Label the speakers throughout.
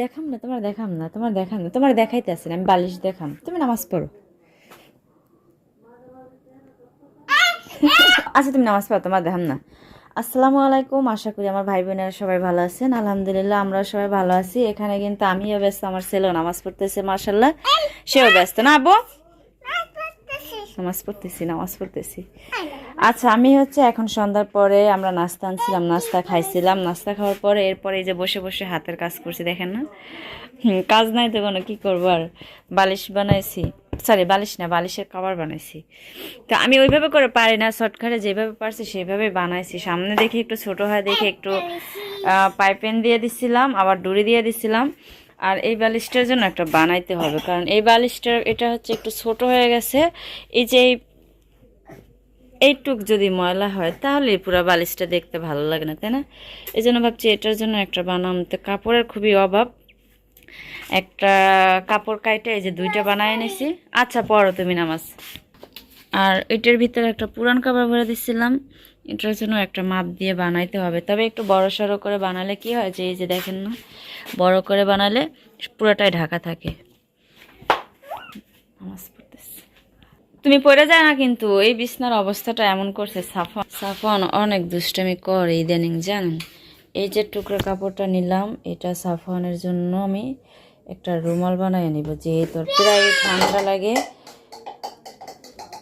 Speaker 1: দেখাম না, তোমার দেখাম না, তোমার দেখাম না, তোমার দেখাইতে আসেন আমি বালিশ দেখাম। তুমি নামাজ পড়ো। আচ্ছা তুমি নামাজ পড়ো, তোমার দেখাম না। আসসালামু আলাইকুম, আশা করি আমার ভাই বোনেরা সবাই ভালো আছেন। আলহামদুলিল্লাহ, আমরা সবাই ভালো আছি। এখানে কিন্তু আমিও ব্যস্ত, আমার ছেলেও নামাজ পড়তেছে মার্শাল্লাহ সেও ব্যস্ত না আবু নামাজ পড়তেছি নামাজ পড়তেছি। আচ্ছা আমি হচ্ছে এখন সন্ধ্যার পরে আমরা নাস্তা আনছিলাম, নাস্তা খাইছিলাম। নাস্তা খাওয়ার পরে এরপরে এই যে বসে বসে হাতের কাজ করছি, দেখেন না? কাজ নাই তো কোনো, কী করব আর? বালিশ বানাইছি। সরি বালিশ না, বালিশের কভার বানাইছি। তো আমি ওইভাবে করে পারি না, শর্টকাটে যেভাবে পারছি সেইভাবে বানাইছি। সামনে দেখে একটু ছোট হয় দেখে একটু পাইপেন দিয়ে দিছিলাম, আবার ডুরি দিয়ে দিছিলাম। আর এই বালিশটার জন্য একটা বানাইতে হবে, কারণ এই বালিশটার, এটা হচ্ছে একটু ছোট হয়ে গেছে। এই যে এই এইটুক যদি ময়লা হয় তাহলে পুরো বালিশটা দেখতে ভালো লাগে না, তাই না? এই জন্য ভাবছি এটার জন্য একটা বানাম। তো কাপড়ের খুবই অভাব। একটা কাপড় কাইটে এই যে দুইটা বানায় এনেছি। আচ্ছা পড়ো তুমি নামাজ। আর এটার ভিতরে একটা পুরান কাপড় ভরে দিচ্ছিলাম এটার জন্য একটা মাপ দিয়ে বানাইতে হবে। তবে একটু বড় সড়ো করে বানালে কি হয় যে, এই যে দেখেন না, বড় করে বানালে পুরোটাই ঢাকা থাকে। তুমি পড়ে যায় না কিন্তু, এই বিছনার অবস্থাটা এমন করছে সাফন সাফন অনেক দুষ্টামি করে ইদানিং, জানেন? এই যে টুকরো কাপড়টা নিলাম, এটা সাফনের জন্য আমি একটা রুমাল বানিয়ে নিব, যেহেতু ওর প্রায় ঠান্ডা লাগে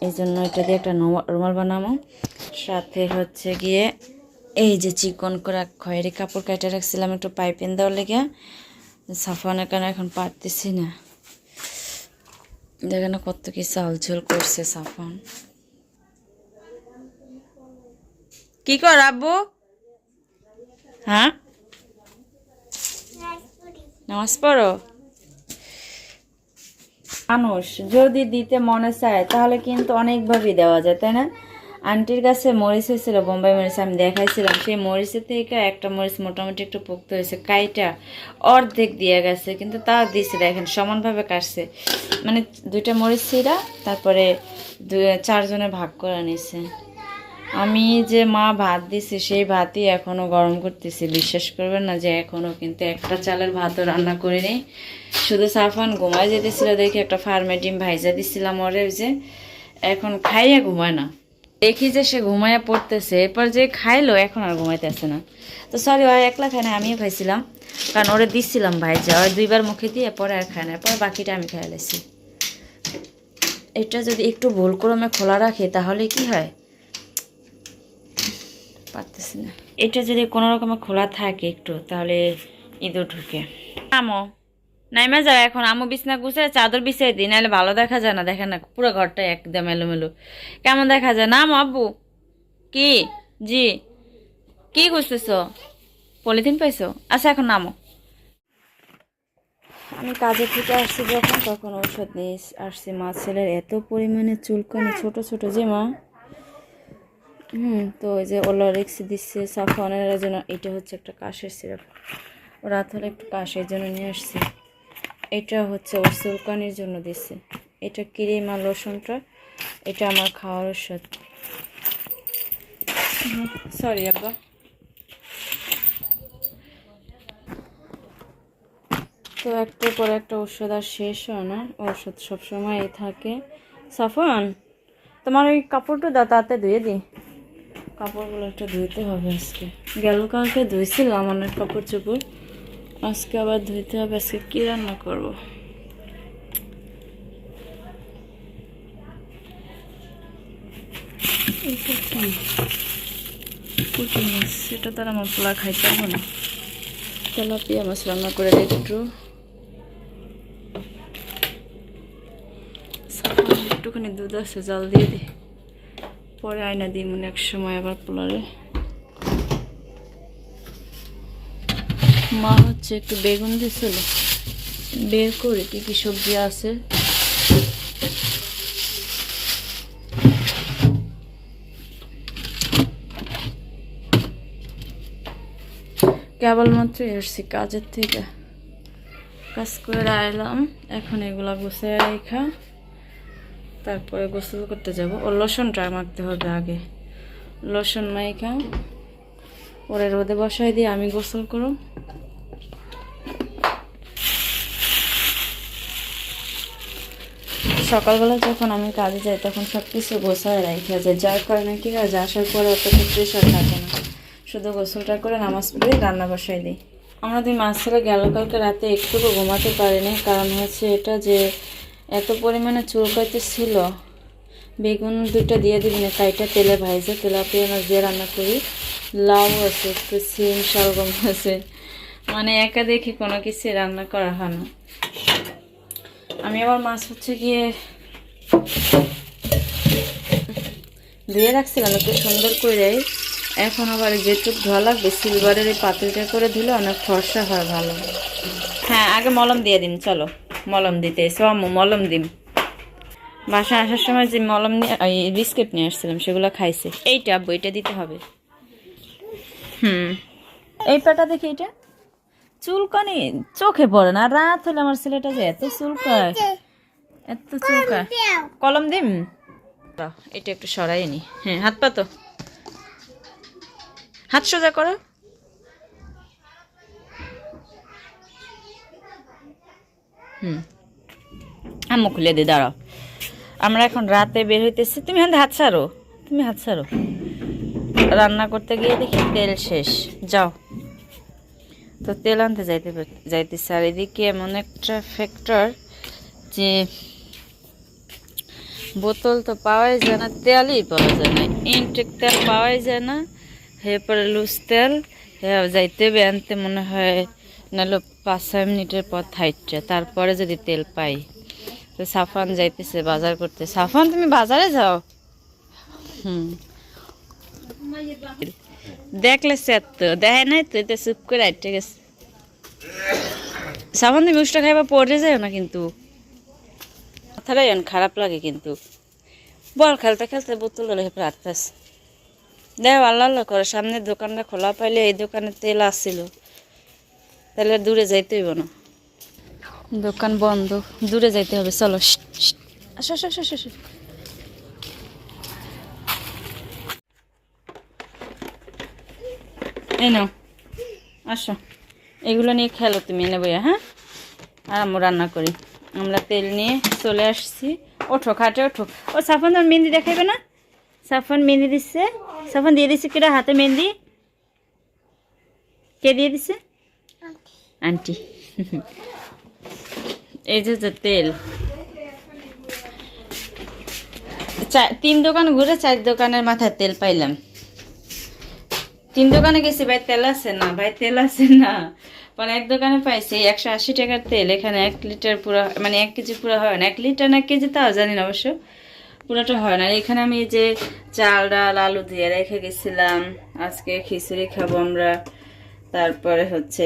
Speaker 1: এই জন্য এটা দিয়ে একটা রুমাল বানাবো। সাথে হচ্ছে গিয়ে এই যে চিকন করে খয়েরি কাপড় কেটে রাখছিলাম, একটু পাইপিন দেওয়ার লেগে, সাফনের কারণে এখন পারতেছি না। দেখেন কত কি চালঝোল করছে সাফন। কি কর আব্বু? হ্যাঁ? নামাজ পড়ো? মানুষ যদি দিতে মনে চায়, তাহলে কিন্তু অনেকভাবেই দেওয়া যায়, তাই না? আন্টির কাছে মরিচ হয়েছিল, বোম্বাই মরিচ, আমি দেখাইছিলাম। সেই মরিচের থেকে একটা মরিচ মোটামুটি একটু পোক্ত হয়েছে। কাইটা অর্ধেক দিয়ে গেছে, কিন্তু তা দিছে, দেখেন, সমানভাবে কাটছে। মানে দুইটা মরিচ ছিঁড়া, তারপরে চারজনে ভাগ করে নিছে। আমি যে মা ভাত দিছি, সেই ভাতই এখনও গরম করতেছি। বিশ্বাস করবেন না যে এখনও কিন্তু একটা চালের ভাতও রান্না করিনি। শুধু সাফান ঘুমায় যেতেছিল দেখে একটা ফার্মে ডিম ভাইজা দিছিলাম ওরে যে এখন খাইয়া ঘুমায় না। দেখি যে সে ঘুমাইয়া পড়তেছে। এরপর যে খাইলো, এখন আর ঘুমাইতেছে না। তো সরি ওর একলা খায় না, আমিও খাইছিলাম। কারণ ওরে দিচ্ছিলাম ভাইজা ওর দুইবার মুখে দিয়ে পরে আর খায় না। পরে বাকিটা আমি খাই লাইছি এটা যদি একটু ভুল ক্রমে খোলা রাখে, তাহলে কি হয়? পারতেছি না। এটা যদি কোনো রকমে খোলা থাকে একটু, তাহলে ইঁদুর ঢুকে। আমো নাইমা যাও, এখন আমু বিছনা গুছে চাদর বিছিয়ে দিই, নাহলে ভালো দেখা যায় না, দেখেন না, পুরো ঘরটা একদম এলোমেলো। কেমন দেখা যায়? না আব্বু? কি? জি। কি খুঁজতেছ? পলিথিন পাইছো? আচ্ছা এখন নামো। আমি কাজে থেকে আসছি যখন, তখন ঔষধ নিয়ে আসছি, মা, ছেলের এত পরিমাণে চুলকানি ছোট ছোট যে, মা। হুম, তো ওই যে ওলা রেক্স দিচ্ছে সাফনের জন্য, এটা হচ্ছে একটা কাশের সিরাপ। রাত হলে একটু কাশের জন্য নিয়ে আসছি। এটা হচ্ছে ওর চুলকানির জন্য দিছে। এটা ক্রিম আর লোশনটা, এটা আমার খাওয়ার ওষুধ। সরি আব্বা। তো একটার পর একটা ওষুধ আর শেষ হয় না। ওষুধ সবসময় থাকে। সাফন তোমার ওই কাপড়টা দা তাতে ধুয়ে দিই। কাপড়গুলো একটু ধুইতে হবে আজকে। গেল কালকে ধুইছিলাম অনেক কাপড় চোপড়। আজকে আবার ধুইতে হবে, আজকে কী রান্না করব? মাছ, সেটা তার আমার পোলা খাইতে পারব না। তেলাপিয়া মাছ রান্না করে একটু। একটুখানি দুধ আছে, জল দিয়ে দিই। পরে আয়না দিই মনে এক সময় আবার পোলারে। মা হচ্ছে একটু বেগুন দিছিল বের করে কি কি সবজি আছে। কেবলমাত্র এসছি কাজের থেকে। কাজ করে আইলাম, এখন এগুলা গুছিয়ে রেখা তারপরে গোসল করতে যাব। ও লোশনটা মাখতে হবে আগে। লোশন মাইখা, ওরে রোদে বসাই দিয়ে আমি গোসল করুম। সকালবেলা যখন আমি কাজে যাই, তখন সব কিছু গোছায় রাখা যায়। যার কারণে কি হয়, যে আসার পরে অত প্রেশার থাকে না। শুধু গোসলটা করে নামাজ পড়ে রান্না বসাই দিই। আমরা দুই মাস ছেলে গেল, কালকে রাতে একটুকু ঘুমাতে পারিনি। কারণ হচ্ছে এটা যে এত পরিমাণে চুল চুলকাইতে ছিল, বেগুন দুটো দিয়ে দিবি না, কাইটা তেলে ভাইজে তেলাপিয়া মাছ দিয়ে রান্না করি। লাউ আছে, একটু সিম শালগম আছে। মানে একা দেখি কোনো কিছু রান্না করা হয় না। আমি আবার মাছ হচ্ছে গিয়ে ধুয়ে রাখছিলাম একটু সুন্দর করে। এখন আবার যেটুক ধোয়া লাগবে সিলভারের এই পাতিলটা করে দিলে অনেক ফর্সা হয় ভালো। হ্যাঁ আগে মলম দিয়ে দিন, চলো। মলম দিতে আম্মু, মলম দিন। বাসায় আসার সময় যে মলম নিয়ে বিস্কিট নিয়ে আসছিলাম, সেগুলো খাইছে। এইটা এটা দিতে হবে। হুম। এই পাটা দেখি এটা চুলকানি চোখে পড়ে না। রাত হলে আমার ছেলেটা যে এত চুলকায় এত চুলকায়। কলম দিম? এটা একটু সরাই নি। হ্যাঁ হাত পাতো হাত সোজা করো। হুম। আম্মু খুলে দি দাঁড়াও। আমরা এখন রাতে বের হইতেছি। তুমি হাতে হাত ছাড়ো। তুমি হাত ছাড়ো। রান্না করতে গিয়ে দেখি তেল শেষ। যাও। তো তেল আনতে যাইতে যাইতেছে। আর এদিকে এমন একটা ফ্যাক্টর যে বোতল তো পাওয়াই যায় না, তেলই পাওয়া যায় না। ইনটেক তেল পাওয়াই যায় না এরপরে লুজ তেল হ্যাঁ যাইতে হবে, আনতে মনে হয় নাহলে পাঁচ, ছয় মিনিটের পর থাইটে তারপরে যদি তেল পাই। তো সাফান যাইতেছে, বাজার করতে। সাফান, তুমি বাজারে যাও? হুম। দেখলে সে তো দেখে নাই তো এটা চুপ করে আটকে গেছে সাবান তুমি খাইবা পড়ে যায় না কিন্তু মাথাটাই অনেক খারাপ লাগে কিন্তু বল খেলতে খেলতে বোতল হলে হেপে আটতাস দেখ আল্লাহ আল্লাহ করে সামনের দোকানটা খোলা পাইলে এই দোকানে তেল আসছিল তাহলে দূরে যাইতে হইব না দোকান বন্ধ দূরে যাইতে হবে চলো। আসো আসো আসো আসো, এই নাও, আসো। এগুলো নিয়ে খেলো তুমি, এনে বইয়া হ্যাঁ? আর আমরা রান্না করি। আমরা তেল নিয়ে চলে আসছি। ওঠো, খাটে ওঠো। ও, সাফান তোমার মেহেন্দি দেখাইবে না? সাফান মেহেন্দি দিচ্ছে। সাফান দিয়ে দিচ্ছে কেটা হাতে মেহেন্দি? কে দিয়ে দিছে আন্টি। এই যে তেল। তিন দোকান ঘুরে চার দোকানের মাথায় তেল পাইলাম। তিন দোকানে গেছি, ভাই তেল আছে না, ভাই তেল আছে না। মানে এক দোকানে পাইছি একশো আশি টাকার তেল, এখানে এক লিটার পুরো মানে এক কেজি পুরো হয় না। এক লিটার না কেজি তাও জানি না অবশ্য, পুরোটা হয় না। এখানে আমি যে চাল, ডাল, আলু দিয়ে রেখে গেছিলাম। আজকে খিচুড়ি খাব আমরা। তারপরে হচ্ছে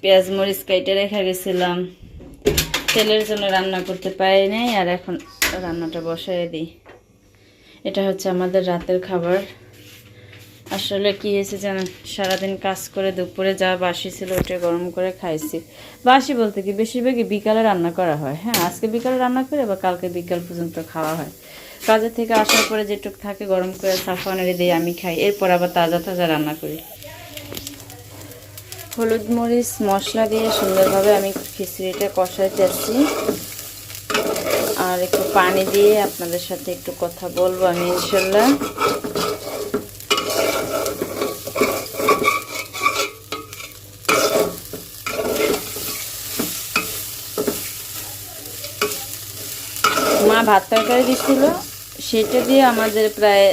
Speaker 1: পেঁয়াজ মরিচ কাইটে রেখে গেছিলাম। তেলের জন্য রান্না করতে পারি নাই, আর এখন রান্নাটা বসাই দিই। এটা হচ্ছে আমাদের রাতের খাবার। আসলে কি হয়েছে জানেন? সারাদিন কাজ করে দুপুরে যা বাসি ছিল ওটা গরম করে খাইছি। বাসি বলতে কি, বেশিরভাগই বিকালে রান্না করা হয়। হ্যাঁ আজকে বিকালে রান্না করে বা কালকে বিকাল পর্যন্ত খাওয়া হয়। কাজের থেকে আসার পরে যেটুক থাকে গরম করে সাফানের দিয়ে আমি খাই, এরপর আবার তাজা তাজা রান্না করি। হলুদ মরিচ, মশলা দিয়ে সুন্দরভাবে আমি খিচুড়িটা কষাইতেছি আর একটু পানি দিয়ে আপনাদের সাথে একটু কথা বলব আমি, ইনশাল্লাহ। ভাত তরকারি দিছিল, সেটা দিয়ে আমাদের প্রায়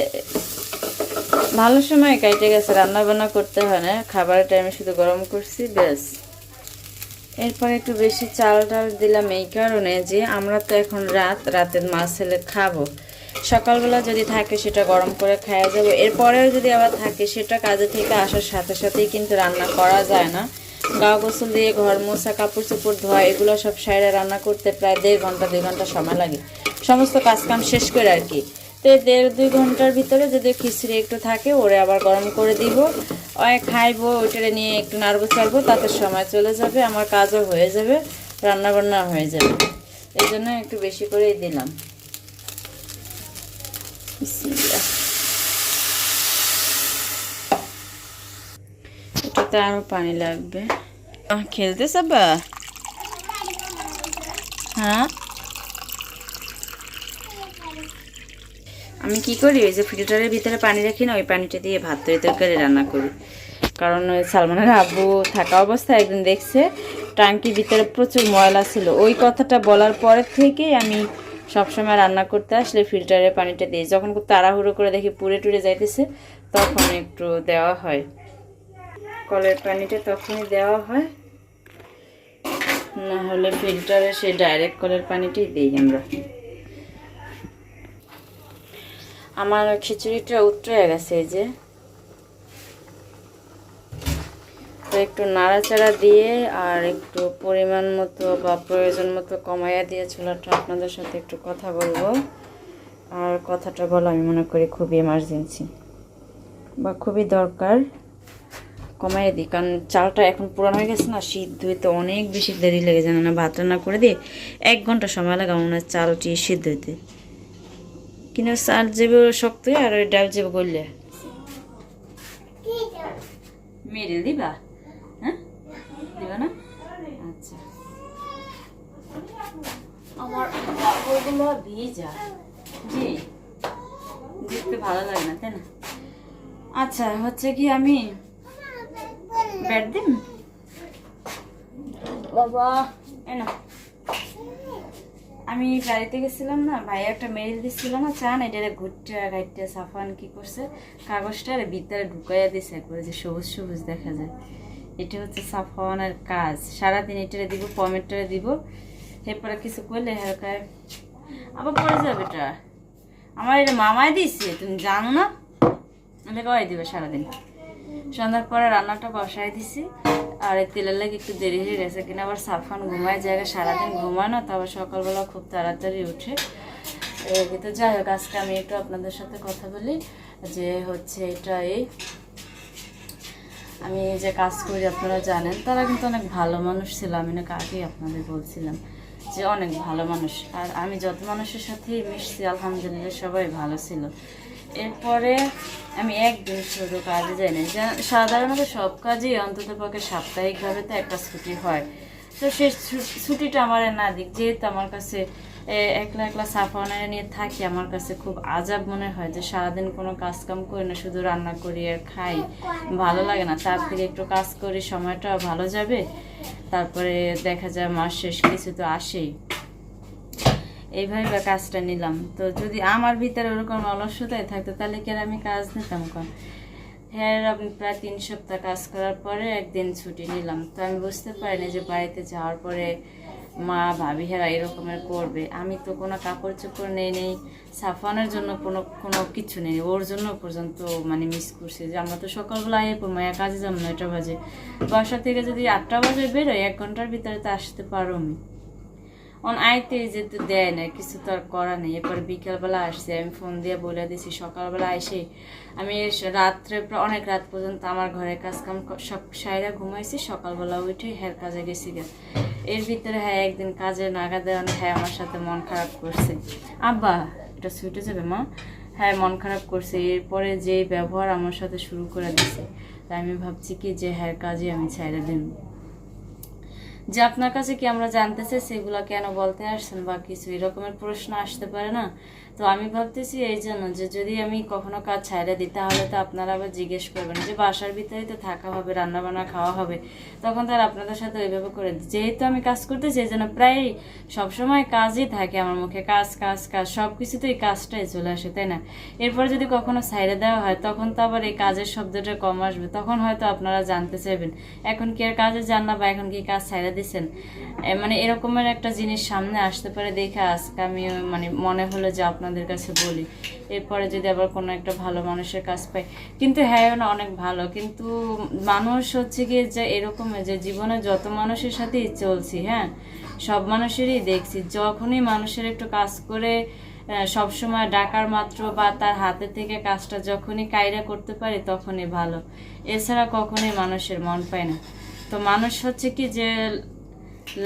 Speaker 1: ভালো সময় কেটে গেছে রান্না বান্না করতে হয় না, খাবারের টাইমে শুধু গরম করছি, ব্যাস। এরপর একটু বেশি চাল ডাল দিলাম এই কারণে যে আমরা তো এখন রাত, রাতের মাছ ছেলে খাব। সকালবেলা যদি থাকে সেটা গরম করে খাওয়া যাবে। এরপরেও যদি আবার থাকে, সেটা কাজে থেকে আসার সাথে সাথেই কিন্তু রান্না করা যায় না। গা গোসল দিয়ে ঘর মোছা, কাপড় চোপড় ধোয়া, এগুলো সব সাইডে রান্না করতে প্রায় দেড় ঘণ্টা, দুই ঘণ্টা সময় লাগে। সমস্ত কাজ কাম শেষ করে আর কি। তো দেড় দুই ঘণ্টার ভিতরে যদি খিচড়ি একটু থাকে, ওরে আবার গরম করে দিব। ওই খাইবো, ওইটারে নিয়ে একটু নাড়বো, চাড়বো, তাতে সময় চলে যাবে, আমার কাজও হয়ে যাবে রান্না বান্না হয়ে যাবে। এই জন্য একটু বেশি করেই দিলাম। বিসমিল্লাহ। তো আরও পানি লাগবে। খেলতে যাবা হ্যাঁ? আমি কি করি, ওই যে ফিল্টারের ভিতরে পানি রাখি না, ওই পানিটা দিয়ে ভাত তরি তরকারি রান্না করি। কারণ ওই সালমানের আব্বু থাকা অবস্থায় একদিন দেখছে টাঙ্কির ভিতরে প্রচুর ময়লা ছিল। ওই কথাটা বলার পরের থেকেই আমি সবসময় রান্না করতে আসলে ফিল্টারের পানিটা দিই। যখন খুব তাড়াহুড়ো করে দেখি পুড়ে টুড়ে যাইতেছে, তখন একটু দেওয়া হয়। কলের পানিটা তখনই দেওয়া হয়। না হলে ফিল্টারে সে ডাইরেক্ট কলের পানিটাই দিই আমরা। আমার খিচুড়িটা উতরে গেছে এই যে। তো একটু নাড়াচাড়া দিয়ে আর একটু পরিমাণ মতো বা প্রয়োজন মতো কমাইয়া দিয়ে চুলাটা আপনাদের সাথে একটু কথা বলব। আর কথাটা বলা আমি মনে করি খুবই এমার্জেন্সি বা খুবই দরকার। কমাইয়ে দিই, কারণ চালটা এখন পুরানো হয়ে গেছে না সিদ্ধ হইতে অনেক বেশি দেরি লেগে যায়। না ভাত রান্না করে দিয়ে এক ঘণ্টা সময় লাগে মনে হয় চালটি সিদ্ধ হইতে। কিন্তু চাল যাবে শক্ত আর ওই ডাল যাবে গললে মেরে দিবা? হ্যাঁ? দিবা না? আচ্ছা। আমার ভিজা। জি। দেখতে ভালো লাগে না আচ্ছা হচ্ছে কি আমি ব্যাট দিন বাবা এ আমি গাড়িতে গেছিলাম না ভাই একটা মেরিল দিচ্ছিল না, চান এটা ঘুরতে গাইতে সাফান কি করছে কাগজটা আর ভিতরে ঢুকাইয়া দিছে একবারে যে সবুজ সবুজ দেখা যায়। এটা হচ্ছে সাফানের কাজ, সারাদিন এটারে দিব, পমেটটারে দিব, এরপরে কিছু করলে হালকায় আবার পড়ে যাবে এটা আমার এটা মামায় দিচ্ছে তুমি জানো না? এটা কয় দিবে সারাদিন। সন্ধ্যার পরে রান্নাটা বসাই দিছি আর এই তেলের লাগে একটু দেরি হয়ে গেছে কিনা, আবার সাফান ঘুমায়, জায়গায় সারাদিন ঘুমায় না তারপর সকালবেলা খুব তাড়াতাড়ি উঠে। তো যাই হোক, আজকে আমি একটু আপনাদের সাথে কথা বলি, যে হচ্ছে এটা এই, আমি যে কাজ করি, আপনারা জানেন, তারা কিন্তু অনেক ভালো মানুষ ছিল, আমি না আগেই আপনাদের বলছিলাম যে অনেক ভালো মানুষ। আর আমি যত মানুষের সাথেই মিশছি, আলহামদুলিল্লাহ সবাই ভালো ছিল। এরপরে আমি একদিন শুধু কাজে যাই না সাধারণত সব কাজেই অন্তত পক্ষে সাপ্তাহিকভাবে তো একটা ছুটি হয়। তো সেই ছুটিটা আমার না দিক। যেহেতু আমার কাছে একলা একলা সাফানায় নিয়ে থাকি, আমার কাছে খুব আজাব মনে হয় যে সারাদিন কোনো কাজ কাম করি না, শুধু রান্না করি আর খাই। ভালো লাগে না। তার থেকে একটু কাজ করি সময়টা ভালো যাবে। তারপরে দেখা যায় মাস শেষ, কিছু তো আসেই। এইভাবে বা কাজটা নিলাম। তো যদি আমার ভিতরে ওরকম অলস্যতায় থাকতো, তাহলে কি আর আমি কাজ নিতাম কম হ্যাঁ আমি প্রায় তিন সপ্তাহ কাজ করার পরে একদিন ছুটি নিলাম। তো আমি বুঝতে পারিনি যে বাড়িতে যাওয়ার পরে মা, ভাবি হেরা এরকমের করবে। আমি তো কোনো কাপড় চোপড় নেই নেই। সাফানের জন্য কোনো কোনো কিছু নেই। ওর জন্য পর্যন্ত মানে মিস করছি যে আমরা তো সকালবেলা আয় মায়া কাজে যাব নয়টা বাজে। বাসা থেকে যদি আটটা বাজে বেরোয় এক ঘণ্টার ভিতরে তো আসতে পারো আমি অন আইতে যেতে দেয় না, কিছু তো আর করা নেই। এরপর বিকালবেলা আসছে, আমি ফোন দিয়ে বলে দিছি, সকালবেলা এসে আমি রাত্রে অনেক রাত পর্যন্ত আমার ঘরে কাজ কাম সব সাইরা ঘুমাইছি, সকালবেলা উঠে হ্যাঁ কাজে গেছি গে। এর ভিতরে হ্যাঁ একদিন কাজে নাগাদে অনেক হ্যাঁ আমার সাথে মন খারাপ করছে। আব্বা, এটা ছুটে যাবে মা? হ্যাঁ মন খারাপ করছে। এরপরে যে ব্যবহার আমার সাথে শুরু করে দিছে, তাই আমি ভাবছি কি যে হ্যাঁ কাজে আমি ছাইরা দিন যে আপনার কাছে কি আমরা জানতে চাই সেগুলো কেন বলতে আসছেন বা কিছু এরকমের প্রশ্ন আসতে পারে না? তো আমি ভাবতেছি এই জন্য যে যদি আমি কখনো কাজ ছাইড়ে দিই, তাহলে তো আপনারা আবার জিজ্ঞেস করবেন যে বাসার ভিতরেই তো থাকা হবে রান্না বান্না খাওয়া হবে। তখন তার আপনাদের সাথে ওইভাবে করে দিই। যেহেতু আমি কাজ করতেছি এই জন্য প্রায় সবসময় কাজই থাকে আমার মুখে, কাজ কাজ কাজ সব কিছুতেই কাজটাই চলে আসে, তাই না? এরপর যদি কখনো সাইডে দেওয়া হয়, তখন তো আবার এই কাজের শব্দটা কম আসবে। তখন হয়তো আপনারা জানতে চাইবেন, এখন কি আর কাজে যান না বা এখন কি কাজ ছাইড়ে দিচ্ছেন মানে এরকমের একটা জিনিস সামনে আসতে পারে দেখে আজকে আমি মানে মনে হলো যে আপনাদের কাছে বলি। এরপরে যদি আবার কোনো একটা ভালো মানুষের কাজ পাই। কিন্তু হ্যাঁ না, অনেক ভালো। কিন্তু মানুষ হচ্ছে গিয়ে যে এরকম যে জীবনে যত মানুষের সাথেই চলছি হ্যাঁ সব মানুষেরই দেখছি। যখনই মানুষের একটু কাজ করে সবসময় ডাকার মাত্র বা তার হাতে থেকে কাজটা যখনই কায়রা করতে পারি, তখনই ভালো। এছাড়া কখনোই মানুষের মন পায় না। তো মানুষ হচ্ছে কি যে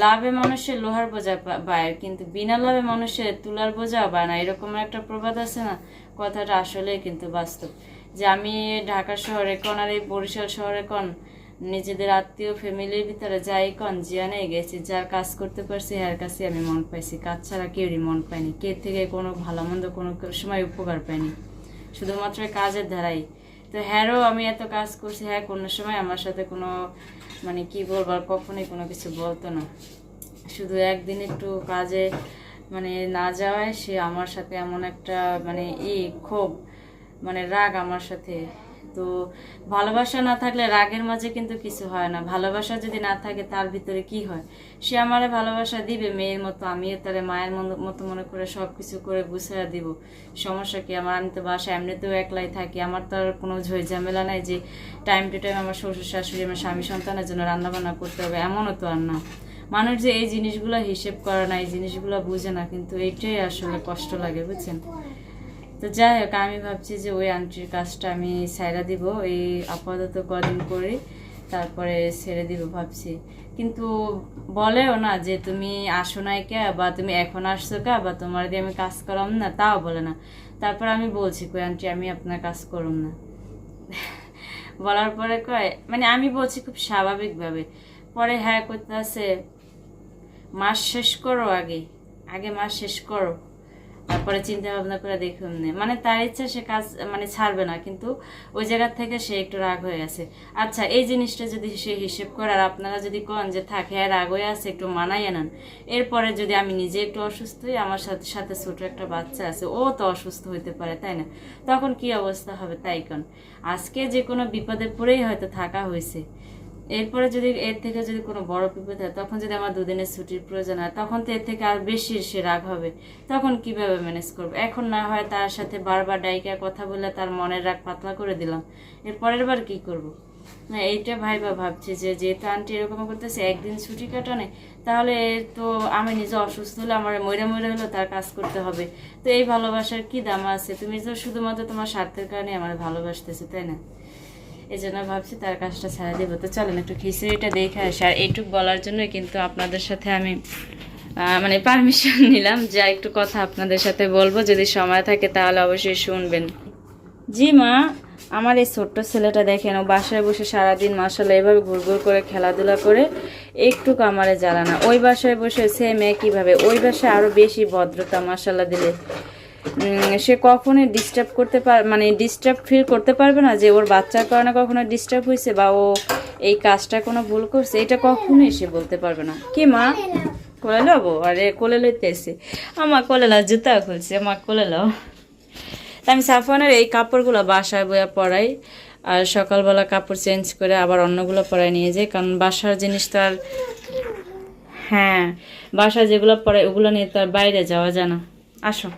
Speaker 1: লাভে মানুষের লোহার বোঝা পায় কিন্তু বিনা লাভে মানুষের তুলার বোঝা পায় না, এরকম একটা প্রবাদ আছে না? কথাটা আসলে কিন্তু বাস্তব। যে আমি ঢাকা শহরে কোন আর এই বরিশাল শহরে কোন, নিজেদের আত্মীয়, ফ্যামিলির ভিতরে যাই কন জিয়ানে গেছি, যার কাজ করতে পারছি এর কাছে আমি মন পাইছি। কাজ ছাড়া কেউরই মন পাইনি কে থেকে কোনো ভালো মন্দ কোনো সময় উপকার পাইনি শুধুমাত্র কাজের ধারাই তো হ্যারও আমি এত কাজ করছি হ্যাঁ কোনো সময় আমার সাথে কোনো মানে কি বলব, আর কখনোই কোনো কিছু বলতো না। শুধু একদিন একটু কাজে মানে না যাওয়ায় সে আমার সাথে এমন একটা মানে ই, ক্ষোভ মানে রাগ আমার সাথে তো ভালোবাসা না থাকলে রাগের মাঝে কিন্তু কিছু হয় না। ভালোবাসা যদি না থাকে, তার ভিতরে কি হয়? সে আমারে ভালোবাসা দিবে, মেয়ের মতো। আমিও তারে মায়ের মতো- মনে করে সব কিছু করে গুছিয়ে দিব। সমস্যা কি? আমার আমি তো বাসা এমনিতেও একলাই থাকি। আমার তো আর কোনো ঝামেলা নাই যে টাইম টু টাইম আমার শ্বশুর, শাশুড়ি, আমার স্বামী সন্তানের জন্য রান্না বান্না করতে হবে। এমনও তো আর না। মানুষ যে এই জিনিসগুলো হিসেব করে না, এই জিনিসগুলো বুঝে না, কিন্তু এইটাই আসলে কষ্ট লাগে, বুঝছেন? তো যাই হোক, আমি ভাবছি যে ওই আন্টির কাজটা আমি সাইরা দিব, এই আপাতত কদিন করি তারপরে ছেড়ে দিব ভাবছি। কিন্তু বলেও না যে তুমি আসো নাই কে বা তুমি এখন আসছো কে বা তোমার দিয়ে আমি কাজ করাম না, তাও বলে না। তারপর আমি বলছি, কই আন্টি, আমি আপনার কাজ করুম না। বলার পরে কয় মানে আমি বলছি খুব স্বাভাবিকভাবে। পরে হ্যাঁ করতে আছে মাস শেষ করো আগে আগে মাস শেষ করো। তারপরে চিন্তা ভাবনা করে দেখুন। মানে তার ইচ্ছা সে কাজ মানে ছাড়বে না, কিন্তু ওই জায়গার থেকে সে একটু রাগ হয়ে আছে আচ্ছা এই জিনিসটা যদি সে হিসেব করে, আর আপনারা যদি কন যে থাকে হ্যাঁ রাগ হয়ে আছে, একটু মানাইয়ে নেন। এরপরে যদি আমি নিজে একটু অসুস্থ হই, আমার সাথে সাথে ছোট একটা বাচ্চা আছে, ও তো অসুস্থ হইতে পারে, তাই না? তখন কি অবস্থা হবে তাই কন? আজকে যে কোনো বিপদে পড়েই হয়তো থাকা হয়েছে এরপরে যদি এর থেকে যদি কোনো বড় বিপদ হয়, তখন যদি আমার দুদিনের ছুটির প্রয়োজন হয়, তখন তো এর থেকে আর বেশি সে রাগ হবে। তখন কীভাবে ম্যানেজ করব? এখন না হয় তার সাথে বারবার ডাইকা কথা বলে তার মনের রাগ পাতলা করে দিলাম। এর পরের বার কি করব। না, এইটা ভাইবা ভাবছি যে যেহেতু আন্টি এরকম করতেছে, একদিন ছুটি কাটানে, তাহলে তো আমি নিজে অসুস্থ হলে আমার মরে মরে হলেও তার কাজ করতে হবে। তো এই ভালোবাসার কি দাম আছে? তুমি তো শুধুমাত্র তোমার স্বার্থের কারণে আমার ভালোবাসতেছে, তাই না? এই জন্য ভাবছি তার কাজটা ছাড়া দেবো। তো চলেন একটু খিচুড়িটা দেখে আসি। আর এইটুক বলার জন্য কিন্তু আপনাদের সাথে আমি মানে পারমিশন নিলাম যা একটু কথা আপনাদের সাথে বলব। যদি সময় থাকে তাহলে অবশ্যই শুনবেন। জি মা, আমার এই ছোট্ট ছেলেটা দেখেন, ও বাসায় বসে সারাদিন মাসাল্লাহ এভাবে ঘুর ঘুর করে, খেলাধুলা করে, একটুকু আমারে জ্বালা না। ওই বাসায় বসে, সে মেয়ে কীভাবে? ওই বাসায় আরও বেশি ভদ্রতা মাসাল্লাহ দিলে। সে কখনোই ডিস্টার্ব করতে পার মানে ডিস্টার্ব ফিল করতে পারবে না যে ওর বাচ্চার কারণে কখনো ডিস্টার্ব হয়েছে বা ও এই কাজটা কোনো ভুল করছে, এটা কখনোই সে বলতে পারবে না। কি মা? কোলে লবো? আরে, কোলে লইতে এসে। আমার কোলে লাও, জুতা খুলছে আমার কোলে লাও। আমি সাফওয়ানের এই কাপড়গুলো বাসায় বইয়া পরাই, আর সকালবেলা কাপড় চেঞ্জ করে আবার অন্যগুলো পরাই নিয়ে যাই, কারণ বাসার জিনিস তো আর হ্যাঁ বাসায় যেগুলো পরাই ওগুলো নিয়ে তো আর বাইরে যাওয়া যায় না। আসো।